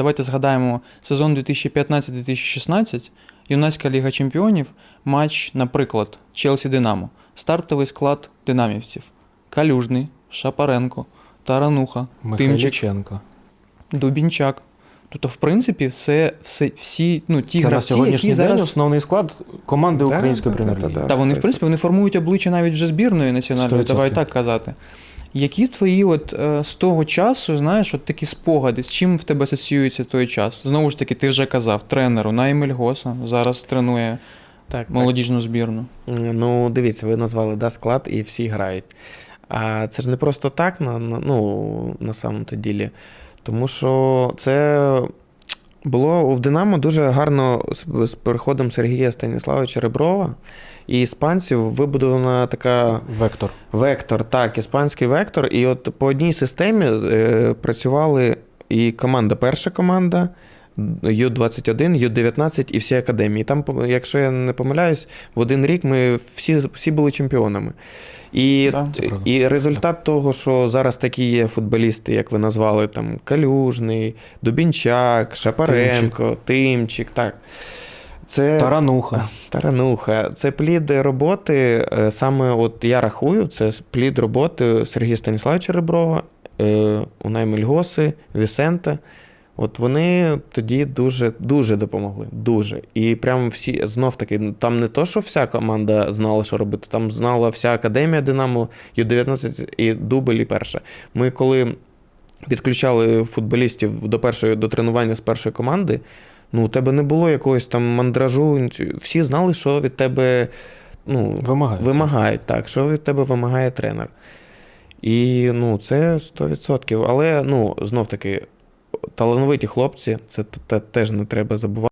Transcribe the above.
Давайте згадаємо сезон 2015-2016, юнацька ліга чемпіонів, матч, наприклад, Челсі Динамо. Стартовий склад динамівців: Калюжний, Шапаренко, Тарануха, Тимчик, Михайліченко. Дубінчак. Тобто, в принципі, все, все, всі ну, ті Це на сьогоднішній які день зараз. основний склад команди Да, Української да, да, прем'єр-ліги. да, Та вони, в принципі, вони формують обличчя навіть вже збірної національної, 100%. давай так казати. Які твої от е, з того часу, знаєш, от такі спогади, з чим в тебе асоціюється той час? Знову ж таки, ти вже казав, тренеру Наймель Госа зараз тренує Так, молодіжну збірну. Ну, дивіться, ви назвали да, склад і всі грають. А це ж не просто так, на, на, ну, на самому-то ділі. Тому що це було в Динамо дуже гарно з, переходом Сергія Станіславовича Реброва і іспанців вибудована така Вектор. Вектор, так, іспанський вектор. І от по одній системі е, працювали і команда, перша команда, Ю-21, Ю-19 і всі академії. Там, якщо я не помиляюсь, в один рік ми всі, всі були чемпіонами. І, Да, і результат того, що зараз такі є футболісти, як ви назвали, там Калюжний, Дубінчак, Шапаренко, Тимчик, так. Це... Тарануха. Тарануха. Це плід роботи, е, саме от я рахую, це плід роботи Сергія Станіславовича Реброва, е, Унай Мельгоси, Вісента. От вони тоді дуже дуже допомогли. Дуже. І прям всі знов таки, там не то, що вся команда знала, що робити, там знала вся академія Динамо, Ю-19 і Дубль, і перша. Ми коли підключали футболістів до першої до тренування з першої команди, ну, у тебе не було якогось там мандражу. Всі знали, що від тебе ну, Вимагають. вимагають, так, що від тебе вимагає тренер. І ну, це 100%. Але ну, знов таки, талановиті хлопці, це теж не треба забувати.